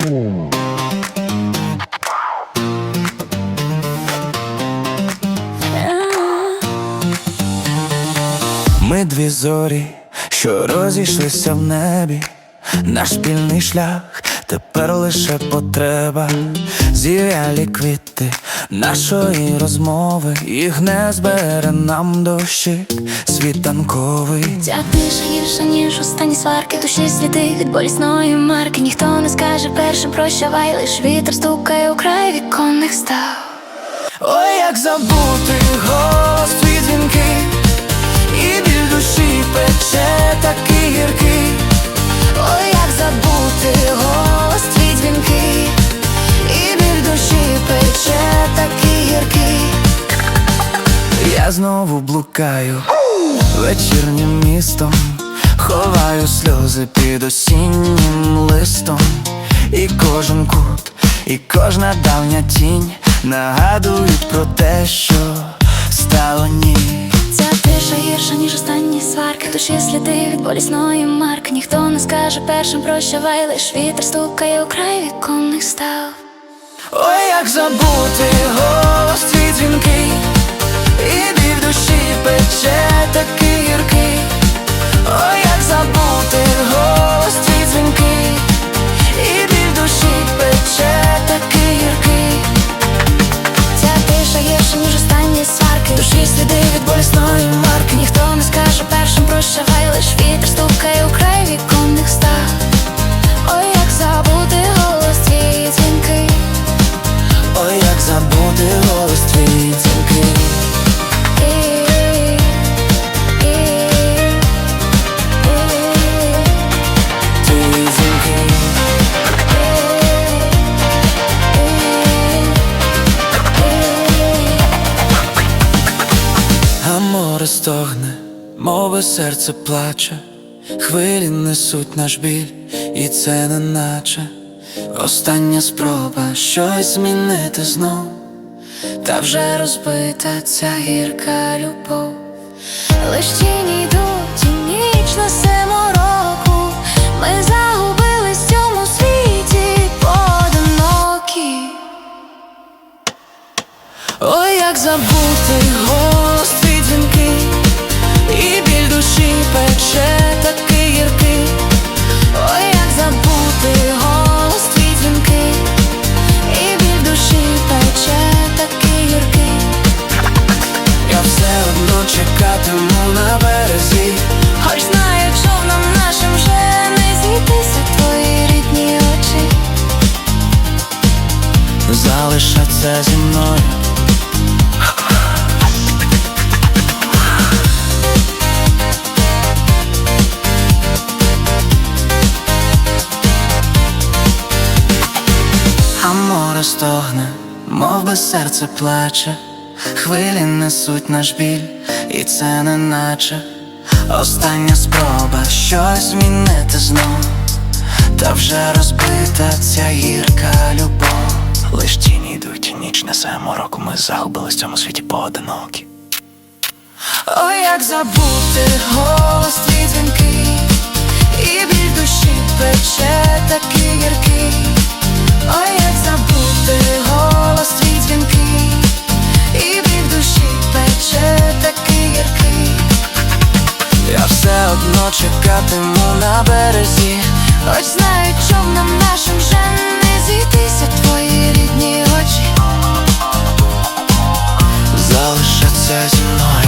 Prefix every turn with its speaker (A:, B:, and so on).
A: Ми дві зорі, що розійшлися в небі, наш спільний шлях, тепер лише потреба, зів'ялі квіти нашої розмови, їх не збере нам дощик світанковий.
B: Ця тиша гірша, ніж останні сварки. Душі сліди від болісної марки. Ніхто не скаже першим прощавай Лиш вітер стукає у край віконних став.
A: Ой, як забути голос Я знову блукаю. Вечірнім містом, ховаю сльози під осіннім листом, і кожен кут, і кожна давня тінь нагадують про те, що стало ніч.
B: Ця тиша гірша, ніж останні сварки. Душі сліди від болісної марки. Ніхто не скаже першим прощавай Лиш вітер стукає у край віконних став.
A: Ой, як забути голос душі пече такий гіркий. Море стогне, мови серце плаче, хвилі несуть наш біль, і це не наче остання спроба щось змінити знов, та вже розбита ця гірка любов.
B: Лиш тіні йдуть, і ніч несе мороку. Ми загубились в цьому світі поодинокі.
A: Ой, як забути Залишаться зі мною. А стогне, мов би серце плаче, хвилі несуть наш біль, і це не наче остання спроба щось змінити знов, та вже розбита ця гірка любов. Лиш тіні йдуть, ніч несе морок, ми загубились в цьому світі поодинокі. Ой, як забути голос твій дзвінкий, і біль душі пече такий гіркий. Ой, як забути голос твій дзвінкий, і біль душі пече такий гіркий. Я все одно чекатиму на березі,
B: Хоч there's a lot